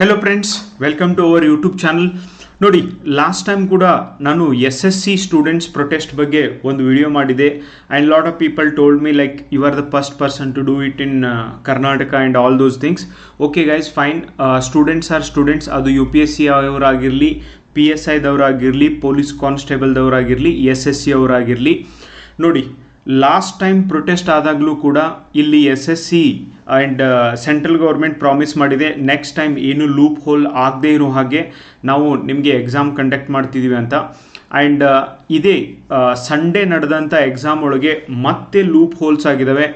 Hello friends welcome to our YouTube channel ನೋಡಿ last time ಕೂಡ ನಾನು S S C students protest ಬಗ್ಗೆ ಒಂದು ವಿಡಿಯೋ ಮಾಡಿದೆ. And lot of people told me like you are the first person to do it in Karnataka and all those things okay guys fine students are students ಅದು U P S C ಅವರಾಗಿರಲಿ P S ಐದವರಾಗಿರಲಿ police ಕಾನ್ಸ್ಟೇಬಲ್ದವರಾಗಿರಲಿ S S C ಅವರಾಗಿರಲಿ. ನೋಡಿ last time protest ಆದಾಗಲೂ ಕೂಡ ಇಲ್ಲಿ S S C and central government promise ಮಾಡಿದೆ. ನೆಕ್ಸ್ಟ್ ಟೈಮ್ ಏನು ಲೂಪ್ ಹೋಲ್ ಆಗದೇ ಇರೋ ಹಾಗೆ ನಾವು ನಿಮಗೆ ಎಕ್ಸಾಮ್ ಕಂಡಕ್ಟ್ ಮಾಡ್ತಿದ್ದೀವಿ ಅಂತ. ಆ್ಯಂಡ್ ಇದೇ ಸಂಡೇ ನಡೆದಂಥ ಎಕ್ಸಾಮ್ ಒಳಗೆ ಮತ್ತೆ ಲೂಪ್ ಹೋಲ್ಸ್ ಆಗಿದ್ದಾವೆ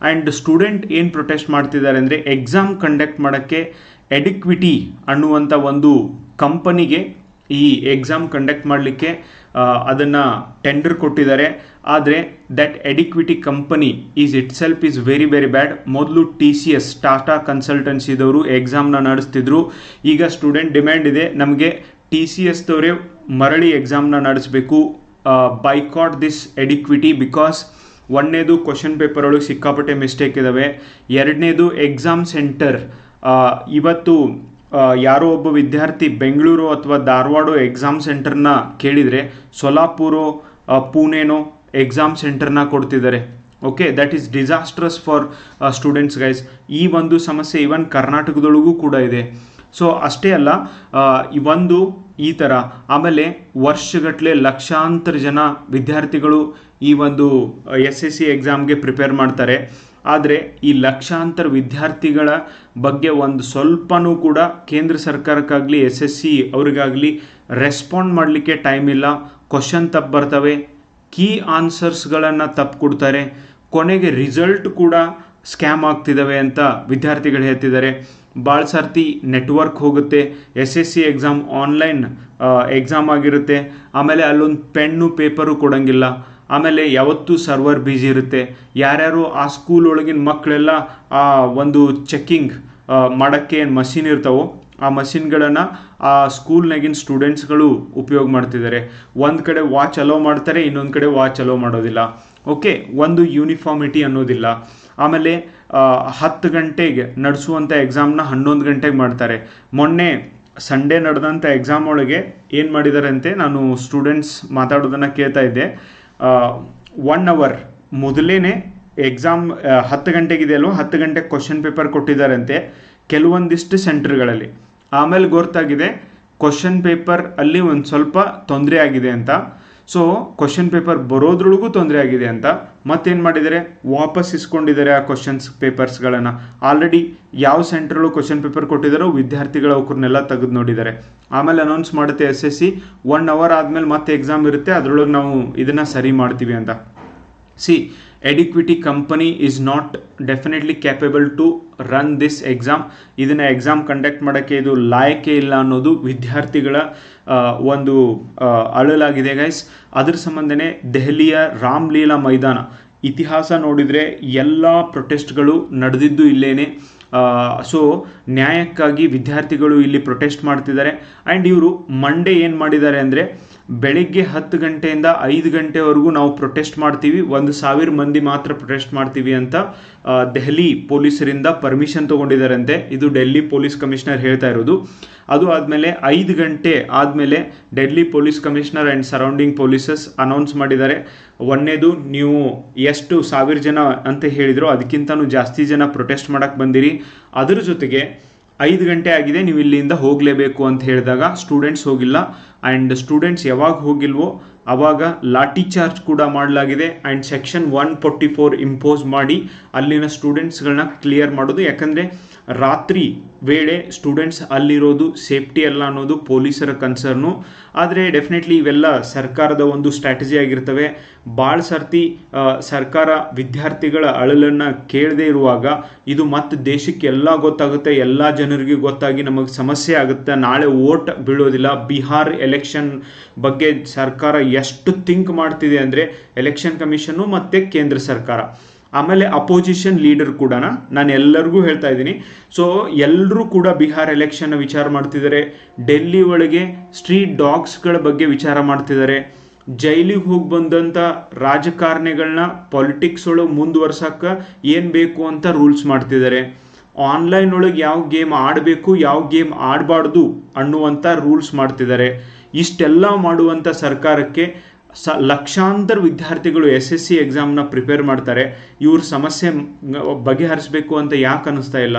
ಆ್ಯಂಡ್ ಸ್ಟೂಡೆಂಟ್ ಏನು ಪ್ರೊಟೆಸ್ಟ್ ಮಾಡ್ತಿದ್ದಾರೆ ಅಂದರೆ ಎಕ್ಸಾಮ್ ಕಂಡಕ್ಟ್ ಮಾಡೋಕ್ಕೆ ಎಡಿಕ್ವಿಟಿ ಅನ್ನುವಂಥ ಒಂದು ಕಂಪನಿಗೆ ಈ ಎಕ್ಸಾಮ್ ಕಂಡಕ್ಟ್ ಮಾಡಲಿಕ್ಕೆ ಅದನ್ನು ಟೆಂಡರ್ ಕೊಟ್ಟಿದ್ದಾರೆ. ಆದರೆ that Eduquity company is itself is very very bad ಮೊದಲು ಟಿ ಸಿ ಎಸ್ ಟಾಟಾ ಕನ್ಸಲ್ಟೆನ್ಸಿದವರು ಎಕ್ಸಾಮ್ನ ನಡೆಸ್ತಿದ್ರು. ಈಗ ಸ್ಟೂಡೆಂಟ್ ಡಿಮ್ಯಾಂಡ್ ಇದೆ. ನಮಗೆ ಟಿ ಸಿ ಎಸ್ದವರೇ ಮರಳಿ ಎಕ್ಸಾಮ್ನ ನಡೆಸಬೇಕು. ಬೈಕಾಟ್ ದಿಸ್ ಎಡಿಕ್ವಿಟಿ ಬಿಕಾಸ್ ಒಂದನೇದು ಕ್ವಶನ್ ಪೇಪರ್ ಒಳಗೆ ಸಿಕ್ಕಾಪಟ್ಟೆ ಮಿಸ್ಟೇಕ್ ಇದ್ದಾವೆ ಎರಡನೇದು ಎಕ್ಸಾಮ್ ಸೆಂಟರ್ ಇವತ್ತು ಯಾರೋ ಒಬ್ಬ ವಿದ್ಯಾರ್ಥಿ ಬೆಂಗಳೂರು ಅಥವಾ ಧಾರವಾಡ ಎಕ್ಸಾಮ್ ಸೆಂಟರ್ನ ಕೇಳಿದರೆ ಸೊಲಾಪುರೋ ಪುಣೆನೋ ಎಕ್ಸಾಮ್ ಸೆಂಟರ್ನ ಕೊಡ್ತಿದ್ದಾರೆ. Okay that is disastrous for students guys ಈ ಒಂದು ಸಮಸ್ಯೆ ಇವನ್ ಕರ್ನಾಟಕದೊಳಗೂ ಕೂಡ ಇದೆ. ಸೊ ಅಷ್ಟೇ ಅಲ್ಲ ಒಂದು, ಈ ಥರ ಆಮೇಲೆ ವರ್ಷಗಟ್ಟಲೆ ಲಕ್ಷಾಂತರ ಜನ ವಿದ್ಯಾರ್ಥಿಗಳು ಈ ಒಂದು ಎಸ್ ಎಸ್ ಸಿ ಎಕ್ಸಾಮ್ಗೆ ಪ್ರಿಪೇರ್ ಮಾಡ್ತಾರೆ. ಆದರೆ ಈ ಲಕ್ಷಾಂತರ ವಿದ್ಯಾರ್ಥಿಗಳ ಬಗ್ಗೆ ಒಂದು ಸ್ವಲ್ಪನೂ ಕೂಡ ಕೇಂದ್ರ ಸರ್ಕಾರಕ್ಕಾಗಲಿ ಎಸ್ ಎಸ್ ಸಿ ಅವರಿಗಾಗಲಿ ರೆಸ್ಪಾಂಡ್ ಮಾಡಲಿಕ್ಕೆ ಟೈಮ್ ಇಲ್ಲ. ಕ್ವಶನ್ ತಪ್ಪು ಬರ್ತವೆ. ಕೀ ಆನ್ಸರ್ಸ್ಗಳನ್ನು ತಪ್ಪು ಕೊಡ್ತಾರೆ. ಕೊನೆಗೆ ರಿಸಲ್ಟ್ ಕೂಡ ಸ್ಕ್ಯಾಮ್ ಆಗ್ತಿದ್ದಾವೆ ಅಂತ ವಿದ್ಯಾರ್ಥಿಗಳು ಹೇಳ್ತಿದ್ದಾರೆ ಭಾಳ ಸರ್ತಿ ನೆಟ್ವರ್ಕ್ ಹೋಗುತ್ತೆ. S S C exam online exam ಆಗಿರುತ್ತೆ. ಆಮೇಲೆ ಅಲ್ಲೊಂದು ಪೆನ್ನು ಪೇಪರು ಕೊಡೋಂಗಿಲ್ಲ. ಆಮೇಲೆ ಯಾವತ್ತೂ ಸರ್ವರ್ ಬ್ಯುಸಿ ಇರುತ್ತೆ. ಯಾರ್ಯಾರು ಆ ಸ್ಕೂಲ್ ಒಳಗಿನ ಮಕ್ಕಳೆಲ್ಲ ಆ ಒಂದು ಚೆಕ್ಕಿಂಗ್ ಮಾಡೋಕ್ಕೆ ಏನು ಮಷಿನ್ ಇರ್ತಾವೋ, ಆ ಮಷಿನ್ಗಳನ್ನು ಆ ಸ್ಕೂಲ್ನಾಗಿನ ಸ್ಟೂಡೆಂಟ್ಸ್ಗಳು ಉಪಯೋಗ ಮಾಡ್ತಿದ್ದಾರೆ. ಒಂದು ಕಡೆ ವಾಚ್ ಅಲೋ ಮಾಡ್ತಾರೆ, ಇನ್ನೊಂದು ಕಡೆ ವಾಚ್ ಅಲೋ ಮಾಡೋದಿಲ್ಲ. ಓಕೆ ಒಂದು ಯೂನಿಫಾರ್ಮಿಟಿ ಅನ್ನೋದಿಲ್ಲ. ಆಮೇಲೆ ಹತ್ತು ಗಂಟೆಗೆ ನಡೆಸುವಂಥ ಎಕ್ಸಾಮ್ನ ಹನ್ನೊಂದು ಗಂಟೆಗೆ ಮಾಡ್ತಾರೆ. ಮೊನ್ನೆ ಸಂಡೇ ನಡೆದಂಥ ಎಕ್ಸಾಮ್ ಒಳಗೆ ಏನು ಮಾಡಿದ್ದಾರೆ ಅಂತೆ ನಾನು ಸ್ಟೂಡೆಂಟ್ಸ್ ಮಾತಾಡೋದನ್ನು ಕೇಳ್ತಾ ಇದ್ದೆ. ಒನ್ ಅವರ್ ಮೊದಲೇನೆ ಎಕ್ಸಾಮ್ ಹತ್ತು ಗಂಟೆಗಿದೆ ಅಲ್ವ? ಹತ್ತು ಗಂಟೆಗೆ ಕ್ವಶನ್ ಪೇಪರ್ ಕೊಟ್ಟಿದ್ದಾರಂತೆ ಕೆಲವೊಂದಿಷ್ಟು ಸೆಂಟರ್ಗಳಲ್ಲಿ ಆಮೇಲೆ ಗೊತ್ತಾಗಿದೆ ಕ್ವಶನ್ ಪೇಪರ್ ಅಲ್ಲಿ ಒಂದು ಸ್ವಲ್ಪ ತೊಂದರೆ ಆಗಿದೆ ಅಂತ. ಸೊ ಕ್ವಶನ್ ಪೇಪರ್ ಬರೋದ್ರೊಳಗೂ ತೊಂದರೆ ಆಗಿದೆ ಅಂತ ಮತ್ತೇನು ಮಾಡಿದ್ದಾರೆ ವಾಪಸ್ ಇಸ್ಕೊಂಡಿದ್ದಾರೆ ಆ ಕ್ವಶನ್ಸ್ ಪೇಪರ್ಸ್ಗಳನ್ನು ಆಲ್ರೆಡಿ ಯಾವ ಸೆಂಟ್ರಲ್ಲೂ ಕ್ವಶನ್ ಪೇಪರ್ ಕೊಟ್ಟಿದ್ದಾರೋ ವಿದ್ಯಾರ್ಥಿಗಳ ಅವ್ರನ್ನೆಲ್ಲ ತೆಗೆದು ನೋಡಿದ್ದಾರೆ. ಆಮೇಲೆ ಅನೌನ್ಸ್ ಮಾಡುತ್ತೆ S S C one hour ಆದಮೇಲೆ ಮತ್ತೆ ಎಕ್ಸಾಮ್ ಇರುತ್ತೆ, ಅದರೊಳಗೆ ನಾವು ಇದನ್ನು ಸರಿ ಮಾಡ್ತೀವಿ ಅಂತ. See Eduquity company is not definitely capable to run this exam ಇದನ್ನು ಎಕ್ಸಾಮ್ ಕಂಡಕ್ಟ್ ಮಾಡೋಕ್ಕೆ ಇದು ಲಾಯಕ್ಕೆ ಇಲ್ಲ ಅನ್ನೋದು ವಿದ್ಯಾರ್ಥಿಗಳ ಒಂದು ಅಳಲಾಗಿದೆ ಗೈಸ್ ಅದರ ಸಂಬಂಧನೇ ದೆಹಲಿಯ ರಾಮ್ಲೀಲಾ ಮೈದಾನ. ಇತಿಹಾಸ ನೋಡಿದರೆ ಎಲ್ಲ ಪ್ರೊಟೆಸ್ಟ್ಗಳು ನಡೆದಿದ್ದು ಇಲ್ಲೇನೆ. ಸೊ ನ್ಯಾಯಕ್ಕಾಗಿ ವಿದ್ಯಾರ್ಥಿಗಳು ಇಲ್ಲಿ ಪ್ರೊಟೆಸ್ಟ್ ಮಾಡ್ತಿದ್ದಾರೆ. ಆ್ಯಂಡ್ ಇವರು ಮಂಡೇ ಏನು ಮಾಡಿದ್ದಾರೆ ಅಂದರೆ ಬೆಳಿಗ್ಗೆ ಹತ್ತು ಗಂಟೆಯಿಂದ ಐದು ಗಂಟೆವರೆಗೂ ನಾವು ಪ್ರೊಟೆಸ್ಟ್ ಮಾಡ್ತೀವಿ. ಒಂದು ಸಾವಿರ ಮಂದಿ ಮಾತ್ರ ಪ್ರೊಟೆಸ್ಟ್ ಮಾಡ್ತೀವಿ ಅಂತ ದೆಹಲಿ ಪೊಲೀಸರಿಂದ ಪರ್ಮಿಷನ್ ತೊಗೊಂಡಿದ್ದಾರಂತೆ. ಇದು ಡೆಲ್ಲಿ ಪೊಲೀಸ್ ಕಮಿಷನರ್ ಹೇಳ್ತಾ ಇರೋದು. ಅದು ಆದಮೇಲೆ ಐದು ಗಂಟೆ ಆದಮೇಲೆ Delhi police commissioner and surrounding polices announce ಮಾಡಿದ್ದಾರೆ. ಒಂದನೇದು ನೀವು ಎಷ್ಟು ಸಾವಿರ ಜನ ಅಂತ ಹೇಳಿದ್ರು, ಅದಕ್ಕಿಂತನೂ ಜಾಸ್ತಿ ಜನ ಪ್ರೊಟೆಸ್ಟ್ ಮಾಡೋಕ್ಕೆ ಬಂದಿರಿ. ಅದರ ಜೊತೆಗೆ ಐದು ಗಂಟೆ ಆಗಿದೆ, ನೀವು ಇಲ್ಲಿಂದ ಹೋಗಲೇಬೇಕು ಅಂತ ಹೇಳಿದಾಗ ಸ್ಟೂಡೆಂಟ್ಸ್ ಹೋಗಿಲ್ಲ. ಆ್ಯಂಡ್ ಸ್ಟೂಡೆಂಟ್ಸ್ ಯಾವಾಗ ಹೋಗಿಲ್ವೋ ಆವಾಗ ಲಾಠಿ ಚಾರ್ಜ್ ಕೂಡ ಮಾಡಲಾಗಿದೆ. And section one forty four impose ಮಾಡಿ ಅಲ್ಲಿನ ಸ್ಟೂಡೆಂಟ್ಸ್ಗಳನ್ನ ಕ್ಲಿಯರ್ ಮಾಡೋದು. ಯಾಕಂದರೆ ರಾತ್ರಿ ವೇಳೆ ಸ್ಟೂಡೆಂಟ್ಸ್ ಅಲ್ಲಿರೋದು ಸೇಫ್ಟಿ ಅಲ್ಲ ಅನ್ನೋದು ಪೊಲೀಸರ ಕನ್ಸರ್ನು ಆದರೆ ಡೆಫಿನೆಟ್ಲಿ ಇವೆಲ್ಲ ಸರ್ಕಾರದ ಒಂದು ಸ್ಟ್ರಾಟಜಿ ಆಗಿರ್ತವೆ. ಭಾಳ ಸರ್ತಿ ಸರ್ಕಾರ ವಿದ್ಯಾರ್ಥಿಗಳ ಅಳಲನ್ನು ಕೇಳದೇ ಇರುವಾಗ ಇದು ಮತ್ತೆ ದೇಶಕ್ಕೆ ಎಲ್ಲ ಗೊತ್ತಾಗುತ್ತೆ, ಎಲ್ಲ ಜನರಿಗೆ ಗೊತ್ತಾಗಿ ನಮಗೆ ಸಮಸ್ಯೆ ಆಗುತ್ತೆ. ನಾಳೆ ಓಟ್ ಬೀಳೋದಿಲ್ಲ. ಬಿಹಾರ್ ಎಲೆಕ್ಷನ್ ಬಗ್ಗೆ ಸರ್ಕಾರ ಎಷ್ಟು ಥಿಂಕ್ ಮಾಡ್ತಿದೆ ಅಂದರೆ ಎಲೆಕ್ಷನ್ ಕಮಿಷನು ಮತ್ತು ಕೇಂದ್ರ ಸರ್ಕಾರ. ಆಮೇಲೆ ಅಪೋಸಿಷನ್ ಲೀಡರ್ ಕೂಡ ನಾನು ಎಲ್ಲರಿಗೂ ಹೇಳ್ತಾ ಇದ್ದೀನಿ. ಸೊ ಎಲ್ಲರೂ ಕೂಡ ಬಿಹಾರ್ ಎಲೆಕ್ಷನ್ ವಿಚಾರ ಮಾಡ್ತಿದ್ದಾರೆ. ಡೆಲ್ಲಿ ಒಳಗೆ ಸ್ಟ್ರೀಟ್ ಡಾಗ್ಸ್ಗಳ ಬಗ್ಗೆ ವಿಚಾರ ಮಾಡ್ತಿದ್ದಾರೆ. ಜೈಲಿಗೆ ಹೋಗಿ ಬಂದಂಥ ರಾಜಕಾರಣಿಗಳನ್ನ ಪಾಲಿಟಿಕ್ಸ್ ಒಳಗೆ ಮುಂದುವರ್ಸಕ್ಕೆ ಏನು ಬೇಕು ಅಂತ ರೂಲ್ಸ್ ಮಾಡ್ತಿದ್ದಾರೆ. ಆನ್ಲೈನ್ ಒಳಗೆ ಯಾವ ಗೇಮ್ ಆಡಬೇಕು, ಯಾವ ಗೇಮ್ ಆಡಬಾರ್ದು ಅನ್ನುವಂಥ ರೂಲ್ಸ್ ಮಾಡ್ತಿದ್ದಾರೆ. ಇಷ್ಟೆಲ್ಲ ಮಾಡುವಂಥ ಸರ್ಕಾರಕ್ಕೆ ಸ ಲಕ್ಷಾಂತರ ವಿದ್ಯಾರ್ಥಿಗಳು ಎಸ್ ಎಸ್ ಸಿ ಎಕ್ಸಾಮ್ನ ಪ್ರಿಪೇರ್ ಮಾಡ್ತಾರೆ. ಇವ್ರ ಸಮಸ್ಯೆ ಬಗೆಹರಿಸಬೇಕು ಅಂತ ಯಾಕೆ ಅನ್ನಿಸ್ತಾ ಇಲ್ಲ?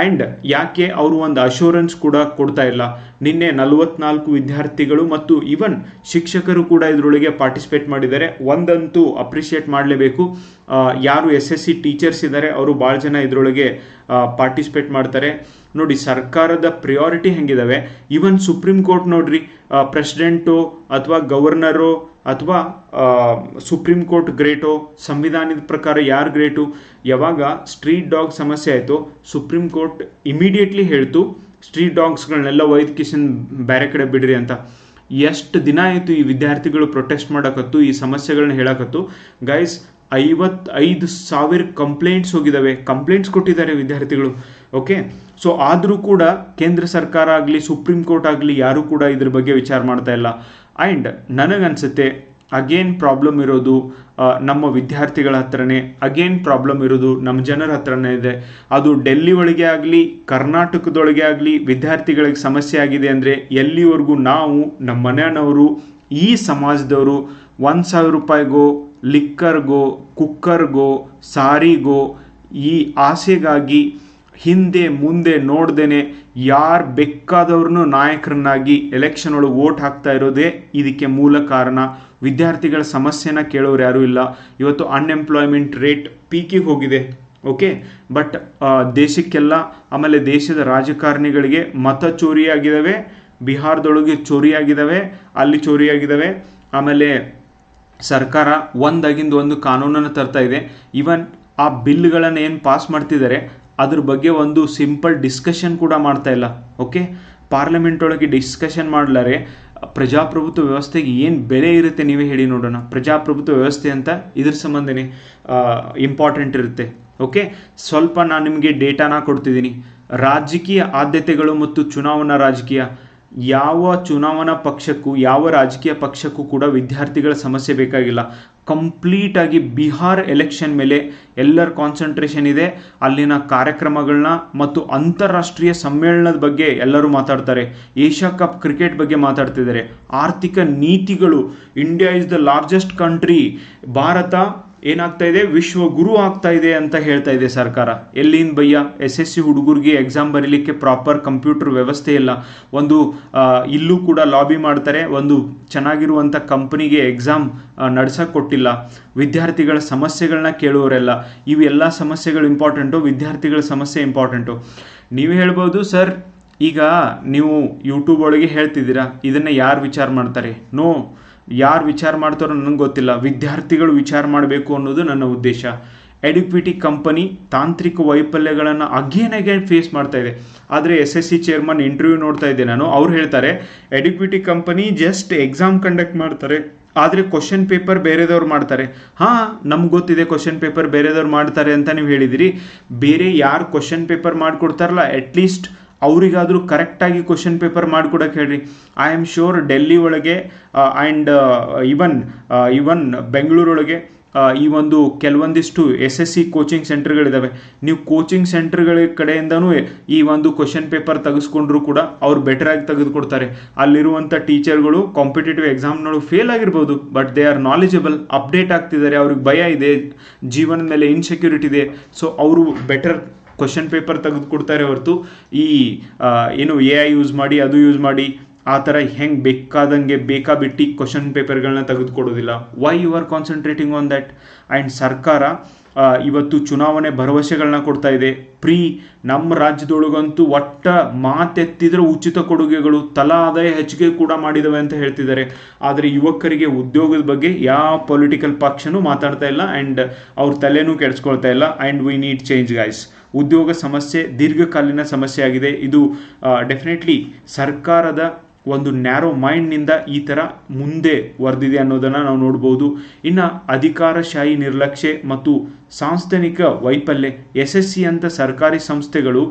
ಆ್ಯಂಡ್ ಯಾಕೆ ಅವರು ಒಂದು ಅಶೂರೆನ್ಸ್ ಕೂಡ ಕೊಡ್ತಾ ಇಲ್ಲ? ನಿನ್ನೆ ನಲವತ್ನಾಲ್ಕು ವಿದ್ಯಾರ್ಥಿಗಳು ಮತ್ತು ಈವನ್ ಶಿಕ್ಷಕರು ಕೂಡ ಇದರೊಳಗೆ ಪಾರ್ಟಿಸಿಪೇಟ್ ಮಾಡಿದ್ದಾರೆ. ಒಂದಂತೂ ಅಪ್ರಿಷಿಯೇಟ್ ಮಾಡಲೇಬೇಕು. ಯಾರು ಎಸ್ ಎಸ್ ಸಿ ಟೀಚರ್ಸ್ ಇದ್ದಾರೆ ಅವರು ಭಾಳ ಜನ ಇದರೊಳಗೆ ಪಾರ್ಟಿಸಿಪೇಟ್ ಮಾಡ್ತಾರೆ. ನೋಡಿ, ಸರ್ಕಾರದ ಪ್ರಿಯಾರಿಟಿ ಹೆಂಗಿದಾವೆ? ಈವನ್ ಸುಪ್ರೀಂ ಕೋರ್ಟ್ ನೋಡ್ರಿ ಪ್ರೆಸಿಡೆಂಟು ಅಥವಾ ಗವರ್ನರು ಅಥವಾ ಸುಪ್ರೀಂ ಕೋರ್ಟ್ ಗ್ರೇಟು ಸಂವಿಧಾನದ ಪ್ರಕಾರ ಯಾರು ಗ್ರೇಟು ಯಾವಾಗ ಸ್ಟ್ರೀಟ್ ಡಾಗ್ ಸಮಸ್ಯೆ ಆಯಿತು ಸುಪ್ರೀಂ ಕೋರ್ಟ್ ಇಮಿಡಿಯೇಟ್ಲಿ ಹೇಳ್ತು ಸ್ಟ್ರೀಟ್ ಡಾಗ್ಸ್ಗಳನ್ನೆಲ್ಲ ಒಯ್ದು ಕಿಶನ್ ಬೇರೆ ಕಡೆ ಬಿಡ್ರಿ ಅಂತ. ಎಷ್ಟು ದಿನ ಆಯಿತು ಈ ವಿದ್ಯಾರ್ಥಿಗಳು ಪ್ರೊಟೆಸ್ಟ್ ಮಾಡಕತ್ತು, ಈ ಸಮಸ್ಯೆಗಳನ್ನ ಹೇಳಕತ್ತು? ಗೈಸ್ ಐವತ್ತೈದು ಸಾವಿರ ಕಂಪ್ಲೇಂಟ್ಸ್ ಹೋಗಿದ್ದಾವೆ ಕಂಪ್ಲೇಂಟ್ಸ್ ಕೊಟ್ಟಿದ್ದಾರೆ ವಿದ್ಯಾರ್ಥಿಗಳು. ಓಕೆ ಸೊ ಆದರೂ ಕೂಡ ಕೇಂದ್ರ ಸರ್ಕಾರ ಆಗಲಿ ಸುಪ್ರೀಂ ಕೋರ್ಟ್ ಆಗಲಿ ಯಾರೂ ಕೂಡ ಇದ್ರ ಬಗ್ಗೆ ವಿಚಾರ ಮಾಡ್ತಾ ಇಲ್ಲ. ಆ್ಯಂಡ್ ನನಗನ್ಸುತ್ತೆ ಅಗೇನ್ ಪ್ರಾಬ್ಲಮ್ ಇರೋದು ನಮ್ಮ ವಿದ್ಯಾರ್ಥಿಗಳ ಹತ್ರನೇ ಅಗೇನ್ ಪ್ರಾಬ್ಲಮ್ ಇರೋದು ನಮ್ಮ ಜನರ ಹತ್ರನೇ ಇದೆ. ಅದು ಡೆಲ್ಲಿ ಒಳಗೆ ಆಗಲಿ, ಕರ್ನಾಟಕದೊಳಗೆ ಆಗಲಿ, ವಿದ್ಯಾರ್ಥಿಗಳಿಗೆ ಸಮಸ್ಯೆ ಆಗಿದೆ ಅಂದರೆ ಎಲ್ಲಿವರೆಗೂ ನಾವು, ನಮ್ಮ ಮನೆಯವರು, ಈ ಸಮಾಜದವರು ಒಂದು ಸಾವಿರ ರೂಪಾಯಿಗೋ, ಲಿಕ್ಕರ್ಗೋ, ಕುಕ್ಕರ್ಗೋ, ಸಾರಿಗೋ ಈ ಆಸೆಗಾಗಿ ಹಿಂದೆ ಮುಂದೆ ನೋಡ್ದೇನೆ ಯಾರು ಬೇಕಾದವ್ರನ್ನೂ ನಾಯಕರನ್ನಾಗಿ ಎಲೆಕ್ಷನ್ ಒಳಗೆ ವೋಟ್ ಹಾಕ್ತಾ ಇರೋದೇ ಇದಕ್ಕೆ ಮೂಲ ಕಾರಣ. ವಿದ್ಯಾರ್ಥಿಗಳ ಸಮಸ್ಯೆನ ಕೇಳೋರು ಯಾರೂ ಇಲ್ಲ. ಇವತ್ತು ಅನ್ಎಂಪ್ಲಾಯ್ಮೆಂಟ್ ರೇಟ್ ಪೀಕಿಗೆ ಹೋಗಿದೆ ಓಕೆ ಬಟ್ ದೇಶಕ್ಕೆಲ್ಲ, ಆಮೇಲೆ ದೇಶದ ರಾಜಕಾರಣಿಗಳಿಗೆ ಮತ ಚೋರಿಯಾಗಿದ್ದಾವೆ ಬಿಹಾರದೊಳಗೆ ಚೋರಿಯಾಗಿದ್ದಾವೆ ಅಲ್ಲಿ ಚೋರಿಯಾಗಿದ್ದಾವೆ ಆಮೇಲೆ ಸರ್ಕಾರ ಒಂದಾಗಿಂದ ಒಂದು ಕಾನೂನನ್ನು ತರ್ತಾ ಇದೆ. ಈವನ್ ಆ ಬಿಲ್ಗಳನ್ನು ಏನು ಪಾಸ್ ಮಾಡ್ತಿದ್ದಾರೆ ಅದ್ರ ಬಗ್ಗೆ ಒಂದು ಸಿಂಪಲ್ ಡಿಸ್ಕಷನ್ ಕೂಡ ಮಾಡ್ತಾ ಇಲ್ಲ ಓಕೆ ಪಾರ್ಲಿಮೆಂಟ್ ಒಳಗೆ ಡಿಸ್ಕಷನ್ ಮಾಡ್ಲಾರೆ, ಪ್ರಜಾಪ್ರಭುತ್ವ ವ್ಯವಸ್ಥೆಗೆ ಏನು ಬೆಲೆ ಇರುತ್ತೆ ನೀವೇ ಹೇಳಿ ನೋಡೋಣ. ಪ್ರಜಾಪ್ರಭುತ್ವ ವ್ಯವಸ್ಥೆ ಅಂತ ಇದ್ರ ಸಂಬಂಧನೇ ಇಂಪಾರ್ಟೆಂಟ್ ಇರುತ್ತೆ ಓಕೆ ಸ್ವಲ್ಪ ನಾನು ನಿಮಗೆ ಡೇಟಾನ ಕೊಡ್ತಿದ್ದೀನಿ. ರಾಜಕೀಯ ಆದ್ಯತೆಗಳು ಮತ್ತು ಚುನಾವಣಾ ರಾಜಕೀಯ ಯಾವ ಚುನಾವಣಾ ಪಕ್ಷಕ್ಕೂ, ಯಾವ ರಾಜಕೀಯ ಪಕ್ಷಕ್ಕೂ ಕೂಡ ವಿದ್ಯಾರ್ಥಿಗಳ ಸಮಸ್ಯೆ ಬೇಕಾಗಿಲ್ಲ. ಕಂಪ್ಲೀಟ್ ಆಗಿ ಬಿಹಾರ್ ಎಲೆಕ್ಷನ್ ಮೇಲೆ ಎಲ್ಲರ ಕಾನ್ಸಂಟ್ರೇಷನ್ ಇದೆ. ಅಲ್ಲಿನ ಕಾರ್ಯಕ್ರಮಗಳನ್ನ ಮತ್ತು ಅಂತಾರಾಷ್ಟ್ರೀಯ ಸಮ್ಮೇಳನದ ಬಗ್ಗೆ ಎಲ್ಲರೂ ಮಾತಾಡ್ತಾರೆ. ಏಷ್ಯಾ ಕಪ್ ಕ್ರಿಕೆಟ್ ಬಗ್ಗೆ ಮಾತಾಡ್ತಿದ್ದಾರೆ. ಆರ್ಥಿಕ ನೀತಿಗಳು, India is the largest country, Bharat ಏನಾಗ್ತಾ ಇದೆ? ವಿಶ್ವ ಗುರು ಆಗ್ತಾ ಇದೆ ಅಂತ ಹೇಳ್ತಾ ಇದೆ ಸರ್ಕಾರ. ಎಲ್ಲಿಂದ ಬಯ್ಯ? ಎಸ್ ಎಸ್ ಸಿ ಹುಡುಗರಿಗೆ ಎಕ್ಸಾಮ್ ಬರೀಲಿಕ್ಕೆ ಪ್ರಾಪರ್ ಕಂಪ್ಯೂಟರ್ ವ್ಯವಸ್ಥೆ ಇಲ್ಲ. ಒಂದು ಇಲ್ಲೂ ಕೂಡ ಲಾಬಿ ಮಾಡ್ತಾರೆ. ಒಂದು ಚೆನ್ನಾಗಿರುವಂಥ ಕಂಪ್ನಿಗೆ ಎಕ್ಸಾಮ್ ನಡ್ಸೋಕ್ಕೆ ಕೊಟ್ಟಿಲ್ಲ ವಿದ್ಯಾರ್ಥಿಗಳ ಸಮಸ್ಯೆಗಳನ್ನ ಕೇಳುವವರೆಲ್ಲ. ಇವೆಲ್ಲ ಸಮಸ್ಯೆಗಳು ಇಂಪಾರ್ಟೆಂಟು ವಿದ್ಯಾರ್ಥಿಗಳ ಸಮಸ್ಯೆ ಇಂಪಾರ್ಟೆಂಟು ನೀವು ಹೇಳ್ಬೋದು, ಸರ್, ಈಗ ನೀವು ಯೂಟ್ಯೂಬ್ ಒಳಗೆ ಹೇಳ್ತಿದ್ದೀರಾ? ಇದನ್ನು ಯಾರು ವಿಚಾರ ಮಾಡ್ತಾರೆ? ನೋ ಯಾರು ವಿಚಾರ ಮಾಡ್ತಾರೋ ನನಗೆ ಗೊತ್ತಿಲ್ಲ. ವಿದ್ಯಾರ್ಥಿಗಳು ವಿಚಾರ ಮಾಡಬೇಕು ಅನ್ನೋದು ನನ್ನ ಉದ್ದೇಶ. ಎಡ್ಯುಕ್ವಿಟಿ ಕಂಪನಿ ತಾಂತ್ರಿಕ ವೈಫಲ್ಯಗಳನ್ನು ಅಗೇನ್ ಅಗೇನ್ ಫೇಸ್ ಮಾಡ್ತಾ ಇದೆ. ಆದರೆ S S C chairman interview ನೋಡ್ತಾ ಇದ್ದೆ ನಾನು. ಅವ್ರು ಹೇಳ್ತಾರೆ Eduquity company just exam conduct ಮಾಡ್ತಾರೆ. ಆದರೆ ಕ್ವಶನ್ ಪೇಪರ್ ಬೇರೆದವ್ರು ಮಾಡ್ತಾರೆ. ಹಾಂ, ನಮ್ಗೆ ಗೊತ್ತಿದೆ ಕ್ವಶನ್ ಪೇಪರ್ ಬೇರೆದವ್ರು ಮಾಡ್ತಾರೆ ಅಂತ ನೀವು ಹೇಳಿದಿರಿ. ಬೇರೆ ಯಾರು ಕ್ವಶನ್ ಪೇಪರ್ ಮಾಡಿಕೊಡ್ತಾರಲ್ಲ ಅಟ್ಲೀಸ್ಟ್ ಅವರಿಗಾದರೂ ಕರೆಕ್ಟಾಗಿ ಕ್ವಶನ್ ಪೇಪರ್ ಮಾಡಿಕೊಡಕ್ಕೆ ಹೇಳ್ರಿ. ಐ ಆಮ್ ಶ್ಯೂರ್ ಡೆಲ್ಲಿ ಒಳಗೆ ಆ್ಯಂಡ್ ಇವನ್ ಇವನ್ ಬೆಂಗಳೂರೊಳಗೆ ಈ ಒಂದು ಕೆಲವೊಂದಿಷ್ಟು ಎಸ್ ಎಸ್ ಸಿ ಕೋಚಿಂಗ್ ಸೆಂಟರ್ಗಳಿದ್ದಾವೆ ನೀವು ಕೋಚಿಂಗ್ ಸೆಂಟರ್ಗಳ ಕಡೆಯಿಂದನೂ ಈ ಒಂದು ಕ್ವಶನ್ ಪೇಪರ್ ತೆಗೆಸ್ಕೊಂಡ್ರು ಕೂಡ ಅವ್ರು ಬೆಟರ್ ಆಗಿ ತೆಗೆದುಕೊಡ್ತಾರೆ. ಅಲ್ಲಿರುವಂಥ ಟೀಚರ್ಗಳು ಕಾಂಪಿಟೇಟಿವ್ ಎಕ್ಸಾಮ್ನೊಳಗೆ ಫೇಲ್ ಆಗಿರ್ಬೋದು but they are knowledgeable update ಆಗ್ತಿದ್ದಾರೆ, ಅವ್ರಿಗೆ ಭಯ ಇದೆ, ಜೀವನದ ಮೇಲೆ ಇನ್ಸೆಕ್ಯೂರಿಟಿ ಇದೆ. ಸೊ ಅವರು ಬೆಟರ್ ಕ್ವಶನ್ ಪೇಪರ್ ತೆಗೆದುಕೊಡ್ತಾರೆ ಹೊರತು ಈ ಏನು ಎ ಐ ಯೂಸ್ ಮಾಡಿ, ಅದು ಯೂಸ್ ಮಾಡಿ, ಆ ಥರ ಹೆಂಗೆ ಬೇಕಾದಂಗೆ ಬೇಕಾ ಬಿಟ್ಟು ಕ್ವಶನ್ ಪೇಪರ್ಗಳನ್ನ ತೆಗೆದುಕೊಡೋದಿಲ್ಲ why you are concentrating on that and ಸರ್ಕಾರ ಇವತ್ತು ಚುನಾವಣೆ ಭರವಸೆಗಳನ್ನ ಕೊಡ್ತಾ ಇದೆ. ಪ್ರೀ ನಮ್ಮ ರಾಜ್ಯದೊಳಗಂತೂ ಒಟ್ಟ ಮಾತೆತ್ತಿದ್ರೆ ಉಚಿತ ಕೊಡುಗೆಗಳು ತಲಾ ಆದಾಯ ಹೆಚ್ಚಿಗೆ ಕೂಡ ಮಾಡಿದವೆ ಅಂತ ಹೇಳ್ತಿದ್ದಾರೆ. ಆದರೆ ಯುವಕರಿಗೆ ಉದ್ಯೋಗದ ಬಗ್ಗೆ ಯಾವ ಪೊಲಿಟಿಕಲ್ ಪಕ್ಷನೂ ಮಾತಾಡ್ತಾ ಇಲ್ಲ ಆ್ಯಂಡ್ ಅವ್ರ ತಲೆನೂ ಕೆಡಿಸ್ಕೊಳ್ತಾ ಇಲ್ಲ. And we need change guys ಉದ್ಯೋಗ ಸಮಸ್ಯೆ ದೀರ್ಘಕಾಲೀನ ಸಮಸ್ಯೆ ಆಗಿದೆ ಇದು ಡೆಫಿನೆಟ್ಲಿ ಸರ್ಕಾರದ ಒಂದು ನ್ಯಾರೋ ಮೈಂಡ್ನಿಂದ ಈ ಥರ ಮುಂದೆ ವರ್ದಿದೆ ಅನ್ನೋದನ್ನು ನಾವು ನೋಡ್ಬೋದು. ಇನ್ನು ಅಧಿಕಾರಶಾಹಿ ನಿರ್ಲಕ್ಷ್ಯ ಮತ್ತು ಸಾಂಸ್ಥನಿಕ ವೈಫಲ್ಯ ಎಸ್ ಎಸ್ ಸಿ ಅಂತ ಸರ್ಕಾರಿ ಸಂಸ್ಥೆಗಳು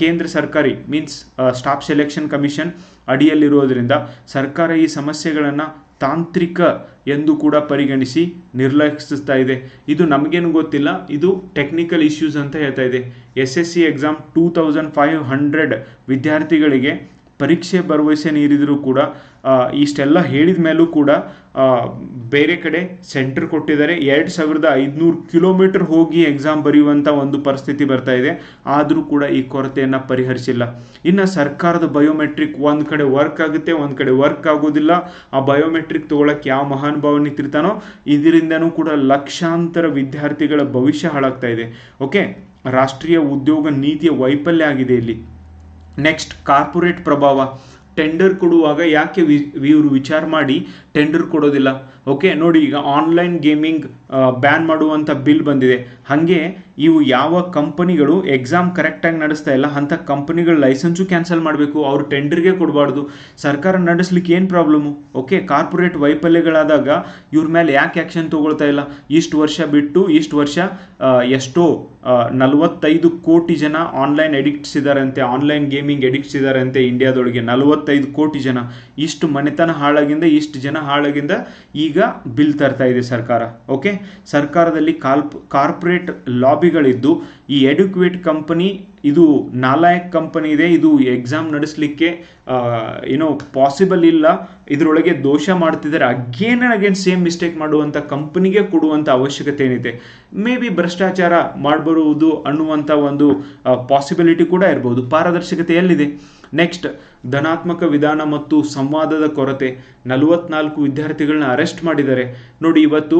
ಕೇಂದ್ರ ಸರ್ಕಾರಿ ಮೀನ್ಸ್ ಸ್ಟಾಫ್ ಸೆಲೆಕ್ಷನ್ ಕಮಿಷನ್ ಅಡಿಯಲ್ಲಿರೋದ್ರಿಂದ ಸರ್ಕಾರ ಈ ಸಮಸ್ಯೆಗಳನ್ನು ತಾಂತ್ರಿಕ ಎಂದು ಕೂಡ ಪರಿಗಣಿಸಿ ನಿರ್ಲಕ್ಷಿಸ್ತಾ ಇದೆ. ಇದು ನಮಗೇನು ಗೊತ್ತಿಲ್ಲ, ಇದು ಟೆಕ್ನಿಕಲ್ ಇಶ್ಯೂಸ್ ಅಂತ ಹೇಳ್ತಾ ಇದೆ. S S C exam two thousand five hundred ವಿದ್ಯಾರ್ಥಿಗಳಿಗೆ ಪರೀಕ್ಷೆ ಭರವಸೆ ನೀಡಿದರೂ ಕೂಡ ಇಷ್ಟೆಲ್ಲ ಹೇಳಿದ ಮೇಲೂ ಕೂಡ ಬೇರೆ ಕಡೆ ಸೆಂಟರ್ ಕೊಟ್ಟಿದ್ದಾರೆ. ಎರಡು ಸಾವಿರದ ಐದುನೂರು ಕಿಲೋಮೀಟರ್ ಹೋಗಿ ಎಕ್ಸಾಮ್ ಬರೆಯುವಂಥ ಒಂದು ಪರಿಸ್ಥಿತಿ ಬರ್ತಾ ಇದೆ. ಆದರೂ ಕೂಡ ಈ ಕೊರತೆಯನ್ನು ಪರಿಹರಿಸಿಲ್ಲ. ಇನ್ನು ಸರ್ಕಾರದ ಬಯೋಮೆಟ್ರಿಕ್ ಒಂದು ಕಡೆ ವರ್ಕ್ ಆಗುತ್ತೆ, ಒಂದು ಕಡೆ ವರ್ಕ್ ಆಗೋದಿಲ್ಲ. ಆ ಬಯೋಮೆಟ್ರಿಕ್ ತೊಗೊಳಕ್ಕೆ ಯಾವ ಮಹಾನುಭಾವ ನಿಂತಿರ್ತಾನೋ ಇದರಿಂದನೂ ಕೂಡ ಲಕ್ಷಾಂತರ ವಿದ್ಯಾರ್ಥಿಗಳ ಭವಿಷ್ಯ ಹಾಳಾಗ್ತಾ ಇದೆ. ಓಕೆ ರಾಷ್ಟ್ರೀಯ ಉದ್ಯೋಗ ನೀತಿಯ ವೈಫಲ್ಯ ಆಗಿದೆ ಇಲ್ಲಿ. ನೆಕ್ಸ್ಟ್ ಕಾರ್ಪೊರೇಟ್ ಪ್ರಭಾವ. ಟೆಂಡರ್ ಕೊಡುವಾಗ ಯಾಕೆ ವಿ ಇವರು ವಿಚಾರ ಮಾಡಿ ಟೆಂಡರ್ ಕೊಡೋದಿಲ್ಲ. ಓಕೆ ನೋಡಿ ಈಗ ಆನ್ಲೈನ್ ಗೇಮಿಂಗ್ ಬ್ಯಾನ್ ಮಾಡುವಂಥ ಬಿಲ್ ಬಂದಿದೆ. ಹಾಗೆ ಇವು ಯಾವ ಕಂಪನಿಗಳು ಎಕ್ಸಾಮ್ ಕರೆಕ್ಟಾಗಿ ನಡೆಸ್ತಾ ಇಲ್ಲ, ಅಂಥ ಕಂಪನಿಗಳ ಲೈಸೆನ್ಸು ಕ್ಯಾನ್ಸಲ್ ಮಾಡಬೇಕು. ಅವರು ಟೆಂಡರ್ಗೆ ಕೊಡಬಾರ್ದು. ಸರ್ಕಾರ ನಡೆಸ್ಲಿಕ್ಕೆ ಏನು ಪ್ರಾಬ್ಲಮ್ಮು ಓಕೆ ಕಾರ್ಪೊರೇಟ್ ವೈಫಲ್ಯಗಳಾದಾಗ ಇವ್ರ ಮೇಲೆ ಯಾಕೆ ಆ್ಯಕ್ಷನ್ ತೊಗೊಳ್ತಾ ಇಲ್ಲ? ಇಷ್ಟು ವರ್ಷ ಬಿಟ್ಟು, ಇಷ್ಟು ವರ್ಷ ಎಷ್ಟೋ ನಲವತ್ತೈದು ಕೋಟಿ ಜನ ಆನ್ಲೈನ್ ಎಡಿಕ್ಟ್ಸ್ ಇದ್ದಾರಂತೆ ಆನ್ಲೈನ್ ಗೇಮಿಂಗ್ ಎಡಿಕ್ಟ್ಸ್ ಇದ್ದಾರಂತೆ ಇಂಡಿಯಾದೊಳಗೆ ನಲವತ್ತೈದು ಕೋಟಿ ಜನ. ಇಷ್ಟು ಮನೆತನ ಹಾಳಾಗಿಂದ ಇಷ್ಟು ಜನ ಹಾಳಾಗಿಂದ ಈಗ ಬಿಲ್ ತರ್ತಾ ಇದೆ ಸರ್ಕಾರ, ಓಕೆ? ಸರ್ಕಾರದಲ್ಲಿ ಕಾಲ್ಪ್ ಕಾರ್ಪೊರೇಟ್ ಲಾಬಿಗಳಿದ್ದು, ಈ ಎಡ್ಯುಕೇಟ್ ಕಂಪನಿ, ಇದು ನಾಲಾಯಕ್ ಕಂಪನಿ ಇದೆ, ಇದು ಎಕ್ಸಾಮ್ ನಡೆಸಲಿಕ್ಕೆ ಏನೋ ಪಾಸಿಬಲ್ ಇಲ್ಲ, ಇದರೊಳಗೆ ದೋಷ ಮಾಡ್ತಿದ್ದಾರೆ. Again and again same mistake ಮಾಡುವಂಥ ಕಂಪನಿಗೆ ಕೊಡುವಂಥ ಅವಶ್ಯಕತೆ ಏನಿದೆ? ಮೇ ಬಿ ಭ್ರಷ್ಟಾಚಾರ ಮಾಡಬರುವುದು ಅನ್ನುವಂಥ ಒಂದು ಪಾಸಿಬಿಲಿಟಿ ಕೂಡ ಇರ್ಬೋದು. ಪಾರದರ್ಶಕತೆ ಎಲ್ಲಿದೆ? ನೆಕ್ಸ್ಟ್ ಧನಾತ್ಮಕ ವಿಧಾನ ಮತ್ತು ಸಂವಾದದ ಕೊರತೆ. ನಲವತ್ನಾಲ್ಕು ವಿದ್ಯಾರ್ಥಿಗಳನ್ನ ಅರೆಸ್ಟ್ ಮಾಡಿದ್ದಾರೆ. ನೋಡಿ, ಇವತ್ತು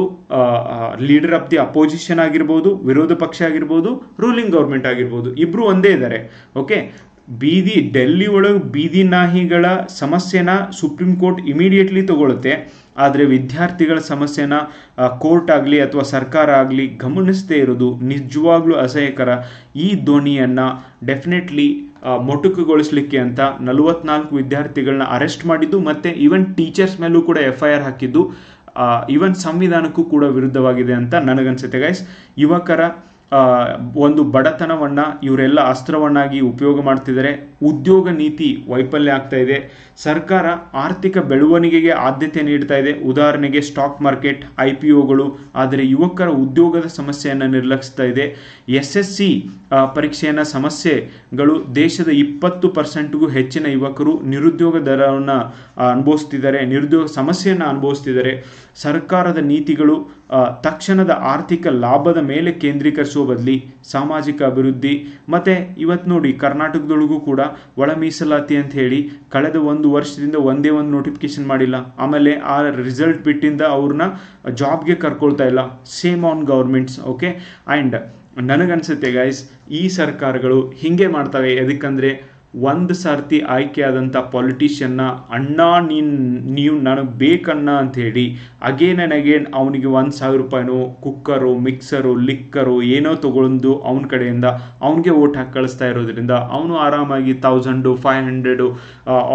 ಲೀಡರ್ ಆಫ್ ದಿ ಅಪೋಸಿಷನ್ ಆಗಿರ್ಬೋದು, ವಿರೋಧ ಪಕ್ಷ ಆಗಿರ್ಬೋದು ರೂಲಿಂಗ್ ಗೌರ್ಮೆಂಟ್ ಆಗಿರ್ಬೋದು, ಇಬ್ರು ಒಂದೇ ಇದ್ದಾರೆ. ಓಕೆ ಬೀದಿ ಡೆಲ್ಲಿ ಒಳಗೆ ಬೀದಿ ನಾಯಿಗಳ ಸಮಸ್ಯೆನ ಸುಪ್ರೀಂ ಕೋರ್ಟ್ ಇಮಿಡಿಯೇಟ್ಲಿ ತಗೊಳುತ್ತೆ. ಆದರೆ ವಿದ್ಯಾರ್ಥಿಗಳ ಸಮಸ್ಯೆನ ಕೋರ್ಟ್ ಆಗಲಿ ಅಥವಾ ಸರ್ಕಾರ ಆಗಲಿ ಗಮನಿಸದೇ ಇರೋದು ನಿಜವಾಗ್ಲೂ ಅಸಹ್ಯಕರ. ಈ ಧ್ವನಿಯನ್ನು ಡೆಫಿನೆಟ್ಲಿ ಮೊಟುಕುಗೊಳಿಸ್ಲಿಕ್ಕೆ ಅಂತ ನಲವತ್ನಾಲ್ಕು ವಿದ್ಯಾರ್ಥಿಗಳನ್ನ ಅರೆಸ್ಟ್ ಮಾಡಿದ್ದು ಮತ್ತು ಈವನ್ ಟೀಚರ್ಸ್ ಮೇಲೂ ಕೂಡ ಎಫ್ ಐ ಆರ್ ಹಾಕಿದ್ದು ಈವನ್ ಸಂವಿಧಾನಕ್ಕೂ ಕೂಡ ವಿರುದ್ಧವಾಗಿದೆ ಅಂತ ನನಗನ್ಸುತ್ತೆ ಗೈಸ್ ಯುವಕರ ಒಂದು ಬಡತನವನ್ನು ಇವರೆಲ್ಲ ಅಸ್ತ್ರವನ್ನಾಗಿ ಉಪಯೋಗ ಮಾಡ್ತಿದ್ದಾರೆ. ಉದ್ಯೋಗ ನೀತಿ ವೈಫಲ್ಯ ಆಗ್ತಾ ಇದೆ. ಸರ್ಕಾರ ಆರ್ಥಿಕ ಬೆಳವಣಿಗೆಗೆ ಆದ್ಯತೆ ನೀಡ್ತಾ ಇದೆ. ಉದಾಹರಣೆಗೆ ಸ್ಟಾಕ್ ಮಾರ್ಕೆಟ್, ಐ ಪಿ ಒಗಳು, ಆದರೆ ಯುವಕರ ಉದ್ಯೋಗದ ಸಮಸ್ಯೆಯನ್ನು ನಿರ್ಲಕ್ಷಿಸ್ತಾ ಇದೆ. ಎಸ್ ಎಸ್ ಸಿ ಪರೀಕ್ಷೆಯನ್ನು ಸಮಸ್ಯೆಗಳು ದೇಶದ ಇಪ್ಪತ್ತು ಪರ್ಸೆಂಟ್ಗೂ ಹೆಚ್ಚಿನ ಯುವಕರು ನಿರುದ್ಯೋಗ ದರವನ್ನು ಅನುಭವಿಸ್ತಿದ್ದಾರೆ, ನಿರುದ್ಯೋಗ ಸಮಸ್ಯೆಯನ್ನು ಅನುಭವಿಸ್ತಿದ್ದಾರೆ. ಸರ್ಕಾರದ ನೀತಿಗಳು ತಕ್ಷಣದ ಆರ್ಥಿಕ ಲಾಭದ ಮೇಲೆ ಕೇಂದ್ರೀಕರಿಸುವ ಬದಲಿ ಸಾಮಾಜಿಕ ಅಭಿವೃದ್ಧಿ. ಮತ್ತು ಇವತ್ತು ನೋಡಿ ಕರ್ನಾಟಕದೊಳಗೂ ಕೂಡ ಒಳ ಮೀಸಲಾತಿ ಅಂತ ಹೇಳಿ ಕಳೆದ ಒಂದು ವರ್ಷದಿಂದ ಒಂದೇ ಒಂದು ನೋಟಿಫಿಕೇಶನ್ ಮಾಡಿಲ್ಲ. ಆಮೇಲೆ ಆ ರಿಸಲ್ಟ್ ಬಿಟ್ಟಿಂದ ಅವ್ರನ್ನ ಜಾಬ್ಗೆ ಕರ್ಕೊಳ್ತಾ ಇಲ್ಲ. Same on governments okay and ನನಗನ್ಸುತ್ತೆ ಗೈಸ್ ಈ ಸರ್ಕಾರಗಳು ಹೀಗೆ ಮಾಡ್ತವೆ. ಎದಕ್ಕಂದರೆ ಒಂದು ಸರ್ತಿ ಆಯ್ಕೆಯಾದಂಥ ಪಾಲಿಟಿಷಿಯನ್ನ ಅಣ್ಣ, ನೀನು, ನೀವು ನನಗೆ ಬೇಕಣ್ಣ ಅಂತ ಹೇಳಿ, ಅಗೇನ್ ಆ್ಯಂಡ್ ಅಗೇನ್, ಅವನಿಗೆ ಒಂದು ಸಾವಿರ ರೂಪಾಯಿನೋ, ಕುಕ್ಕರು, ಮಿಕ್ಸರು, ಲಿಕ್ಕರು ಏನೋ ತೊಗೊಂಡು ಅವನ ಕಡೆಯಿಂದ ಅವನಿಗೆ ಓಟ್ ಹಾಕಿ ಕಳಿಸ್ತಾ ಇರೋದ್ರಿಂದ ಅವನು ಆರಾಮಾಗಿ thousand five hundred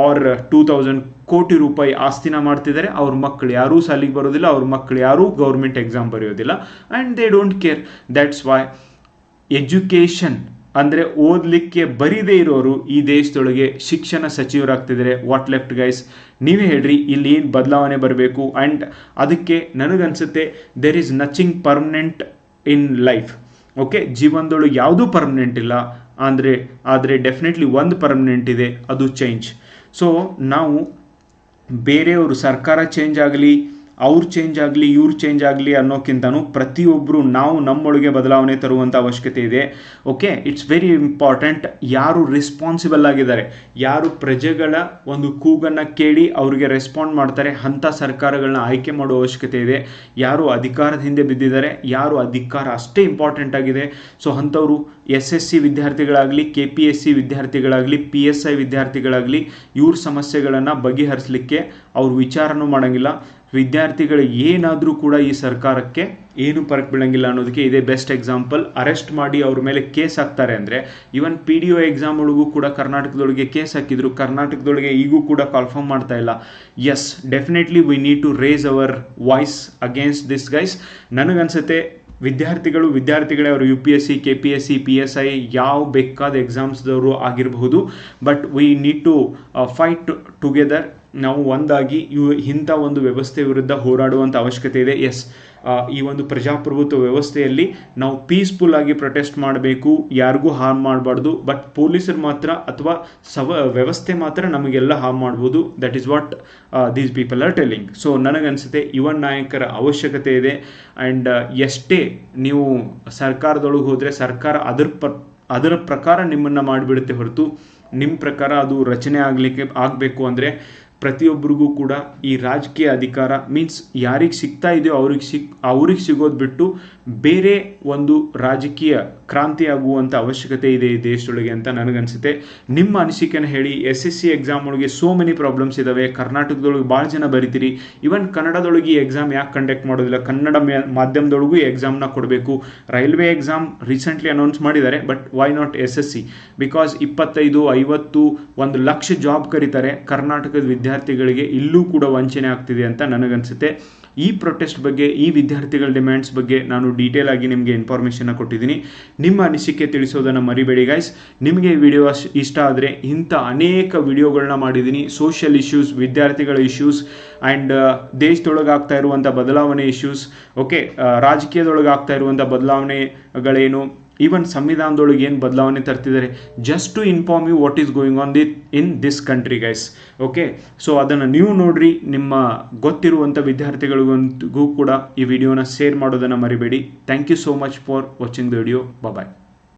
or two thousand crore ರೂಪಾಯಿ ಆಸ್ತಿನ ಮಾಡ್ತಿದ್ದಾರೆ ಅವ್ರ ಮಕ್ಕಳು ಯಾರೂ ಸಾಲಿಗೆ ಬರೋದಿಲ್ಲ, ಅವ್ರ ಮಕ್ಕಳು ಯಾರೂ government exam ಬರೆಯೋದಿಲ್ಲ. And they don't care that's why education ಅಂದರೆ ಓದಲಿಕ್ಕೆ ಬರೀದೇ ಇರೋರು ಈ ದೇಶದೊಳಗೆ ಶಿಕ್ಷಣ ಸಚಿವರಾಗ್ತಿದ್ರೆ ವಾಟ್ ಲೆಫ್ಟ್ ಗೈಸ್ ನೀವೇ ಹೇಳ್ರಿ, ಇಲ್ಲಿ ಏನು ಬದಲಾವಣೆ ಬರಬೇಕು? ಆ್ಯಂಡ್ ಅದಕ್ಕೆ ನನಗನ್ಸುತ್ತೆ there is nothing permanent in life okay ಜೀವನದೊಳಗೆ ಯಾವುದೂ ಪರ್ಮನೆಂಟ್ ಇಲ್ಲ. ಅಂದರೆ, ಆದರೆ ಡೆಫಿನೆಟ್ಲಿ ಒಂದು ಪರ್ಮನೆಂಟ್ ಇದೆ, ಅದು ಚೇಂಜ್ ಸೊ ನಾವು ಬೇರೆಯವರು ಸರ್ಕಾರ ಚೇಂಜ್ ಆಗಲಿ ಅವ್ರು ಚೇಂಜ್ ಆಗಲಿ, ಇವ್ರು ಚೇಂಜ್ ಆಗಲಿ ಅನ್ನೋಕ್ಕಿಂತನೂ ಪ್ರತಿಯೊಬ್ಬರು ನಾವು ನಮ್ಮೊಳಗೆ ಬದಲಾವಣೆ ತರುವಂಥ ಅವಶ್ಯಕತೆ ಇದೆ. ಓಕೆ ಇಟ್ಸ್ ವೆರಿ ಇಂಪಾರ್ಟೆಂಟ್ ಯಾರು ರೆಸ್ಪಾನ್ಸಿಬಲ್ ಆಗಿದ್ದಾರೆ. ಯಾರು ಪ್ರಜೆಗಳ ಒಂದು ಕೂಗನ್ನು ಕೇಳಿ ಅವರಿಗೆ ರೆಸ್ಪಾಂಡ್ ಮಾಡ್ತಾರೆ, ಅಂಥ ಸರ್ಕಾರಗಳನ್ನ ಆಯ್ಕೆ ಮಾಡುವ ಅವಶ್ಯಕತೆ ಇದೆ. ಯಾರು ಅಧಿಕಾರದ ಹಿಂದೆ ಬಿದ್ದಿದ್ದಾರೆ, ಯಾರು ಅಧಿಕಾರ ಅಷ್ಟೇ ಇಂಪಾರ್ಟೆಂಟ್ ಆಗಿದೆ. ಸೊ ಅಂಥವರು ಎಸ್ ಎಸ್ ಸಿ ವಿದ್ಯಾರ್ಥಿಗಳಾಗಲಿ ಕೆ ಪಿ ಎಸ್ ಸಿ ವಿದ್ಯಾರ್ಥಿಗಳಾಗಲಿ ಪಿ ಎಸ್ ಐ ವಿದ್ಯಾರ್ಥಿಗಳಾಗಲಿ, ಇವ್ರ ಸಮಸ್ಯೆಗಳನ್ನು ಬಗೆಹರಿಸಲಿಕ್ಕೆ ಅವ್ರು ವಿಚಾರನೂ ಮಾಡೋಂಗಿಲ್ಲ. ವಿದ್ಯಾರ್ಥಿಗಳು ಏನಾದರೂ ಕೂಡ ಈ ಸರ್ಕಾರಕ್ಕೆ ಏನು ಪರಕ್ ಬೀಳಂಗಿಲ್ಲ ಅನ್ನೋದಕ್ಕೆ ಇದೇ ಬೆಸ್ಟ್ ಎಕ್ಸಾಂಪಲ್. ಅರೆಸ್ಟ್ ಮಾಡಿ ಅವ್ರ ಮೇಲೆ ಕೇಸ್ ಹಾಕ್ತಾರೆ ಅಂದರೆ even P D O exam ಒಳಗೂ ಕೂಡ ಕರ್ನಾಟಕದೊಳಗೆ ಕೇಸ್ ಹಾಕಿದ್ರು, ಕರ್ನಾಟಕದೊಳಗೆ ಈಗೂ ಕೂಡ ಕನ್ಫರ್ಮ್ ಮಾಡ್ತಾ ಇಲ್ಲ. Yes definitely we need to raise our voice against this guys ನನಗನ್ಸುತ್ತೆ ವಿದ್ಯಾರ್ಥಿಗಳು, ವಿದ್ಯಾರ್ಥಿಗಳೇ ಅವರು U P S C K P S C P S I ಯಾವ ಬೇಕಾದ ಎಕ್ಸಾಮ್ಸ್ದವರು ಆಗಿರಬಹುದು. But we need to fight together ನಾವು ಒಂದಾಗಿ ಇವು ಇಂಥ ಒಂದು ವ್ಯವಸ್ಥೆ ವಿರುದ್ಧ ಹೋರಾಡುವಂಥ ಅವಶ್ಯಕತೆ ಇದೆ. ಎಸ್ ಈ ಒಂದು ಪ್ರಜಾಪ್ರಭುತ್ವ ವ್ಯವಸ್ಥೆಯಲ್ಲಿ ನಾವು ಪೀಸ್ಫುಲ್ ಆಗಿ ಪ್ರೊಟೆಸ್ಟ್ ಮಾಡಬೇಕು, ಯಾರಿಗೂ ಹಾರ್ಮ್ ಮಾಡಬಾರ್ದು ಬಟ್ ಪೊಲೀಸರು ಮಾತ್ರ ಅಥವಾ ಸವ, ವ್ಯವಸ್ಥೆ ಮಾತ್ರ ನಮಗೆಲ್ಲ ಹಾರ್ಮ್ ಮಾಡ್ಬೋದು. That is what these people are telling so ನನಗನ್ಸುತ್ತೆ, ಯುವ ನಾಯಕರ ಅವಶ್ಯಕತೆ ಇದೆ. ಆ್ಯಂಡ್ ಎಷ್ಟೇ ನೀವು ಸರ್ಕಾರದೊಳಗೆ ಹೋದರೆ ಸರ್ಕಾರ ಅದರ ಪ ಅದರ ಪ್ರಕಾರ ನಿಮ್ಮನ್ನು ಮಾಡಿಬಿಡುತ್ತೆ ಹೊರತು ನಿಮ್ಮ ಪ್ರಕಾರ ಅದು ರಚನೆ ಆಗಲಿಕ್ಕೆ, ಆಗಬೇಕು ಅಂದರೆ ಪ್ರತಿಯೊಬ್ಬರಿಗೂ ಕೂಡ ಈ ರಾಜಕೀಯ ಅಧಿಕಾರ ಮೀನ್ಸ್ ಯಾರಿಗೆ ಸಿಗ್ತಾ ಇದೆಯೋ ಅವ್ರಿಗೆ ಸಿಕ್ ಅವ್ರಿಗೆ ಸಿಗೋದು ಬಿಟ್ಟು ಬೇರೆ ಒಂದು ರಾಜಕೀಯ ಕ್ರಾಂತಿ ಆಗುವಂಥ ಅವಶ್ಯಕತೆ ಇದೆ ಈ ದೇಶದೊಳಗೆ ಅಂತ ನನಗನ್ಸುತ್ತೆ. ನಿಮ್ಮ ಅನಿಸಿಕೆನ ಹೇಳಿ ಎಸ್ ಎಸ್ ಸಿ ಎಕ್ಸಾಮ್ ಒಳಗೆ ಸೋ ಮೆನಿ ಪ್ರಾಬ್ಲಮ್ಸ್ ಇದಾವೆ. ಕರ್ನಾಟಕದೊಳಗೆ ಭಾಳ ಜನ ಬರಿತೀರಿ. ಈವನ್ ಕನ್ನಡದೊಳಗೆ ಈ ಎಕ್ಸಾಮ್ ಯಾಕೆ ಕಂಡಕ್ಟ್ ಮಾಡೋದಿಲ್ಲ? ಕನ್ನಡ ಮಾಧ್ಯಮದೊಳಗೂ ಈ ಎಕ್ಸಾಮ್ನ ಕೊಡಬೇಕು. ರೈಲ್ವೆ ಎಕ್ಸಾಮ್ ರೀಸೆಂಟ್ಲಿ ಅನೌನ್ಸ್ ಮಾಡಿದ್ದಾರೆ but why not S S C because ಇಪ್ಪತ್ತೈದು, ಐವತ್ತು, ಒಂದು ಲಕ್ಷ ಜಾಬ್ ಕರೀತಾರೆ. ಕರ್ನಾಟಕದ ವಿದ್ಯಾರ್ಥಿಗಳಿಗೆ ಇಲ್ಲೂ ಕೂಡ ವಂಚನೆ ಆಗ್ತಿದೆ ಅಂತ ನನಗನ್ಸುತ್ತೆ. ಈ ಪ್ರೊಟೆಸ್ಟ್ ಬಗ್ಗೆ, ಈ ವಿದ್ಯಾರ್ಥಿಗಳ ಡಿಮ್ಯಾಂಡ್ಸ್ ಬಗ್ಗೆ ನಾನು ಡೀಟೇಲ್ ಆಗಿ ನಿಮಗೆ ಇನ್ಫಾರ್ಮೇಷನ್ನ ಕೊಟ್ಟಿದ್ದೀನಿ. ನಿಮ್ಮ ಅನಿಸಿಕೆ ತಿಳಿಸೋದನ್ನು ಮರಿಬೇಡಿ ಗೈಸ್ ನಿಮಗೆ ಈ ವಿಡಿಯೋ ಇಷ್ಟ ಆದರೆ ಇಂಥ ಅನೇಕ ವಿಡಿಯೋಗಳನ್ನ ಮಾಡಿದ್ದೀನಿ. ಸೋಷಿಯಲ್ ಇಶ್ಯೂಸ್ ವಿದ್ಯಾರ್ಥಿಗಳ ಇಶ್ಯೂಸ್ ಆ್ಯಂಡ್ ದೇಶದೊಳಗಾಗ್ತಾ ಇರುವಂಥ ಬದಲಾವಣೆ ಇಶ್ಯೂಸ್ ಓಕೆ ರಾಜಕೀಯದೊಳಗೆ ಆಗ್ತಾ ಇರುವಂಥ ಬದಲಾವಣೆಗಳೇನು? ಈವನ್ ಸಂವಿಧಾನದೊಳಗೆ ಏನು ಬದಲಾವಣೆ ತರ್ತಿದ್ದಾರೆ just to inform you what is going on the in this country guys okay so ಅದನ್ನು ನೀವು ನೋಡ್ರಿ. ನಿಮ್ಮ ಗೊತ್ತಿರುವಂಥ ವಿದ್ಯಾರ್ಥಿಗಳಿಗೂ ಕೂಡ ಈ ವಿಡಿಯೋನ ಶೇರ್ ಮಾಡೋದನ್ನು ಮರಿಬೇಡಿ. Thank you so much for watching the video bye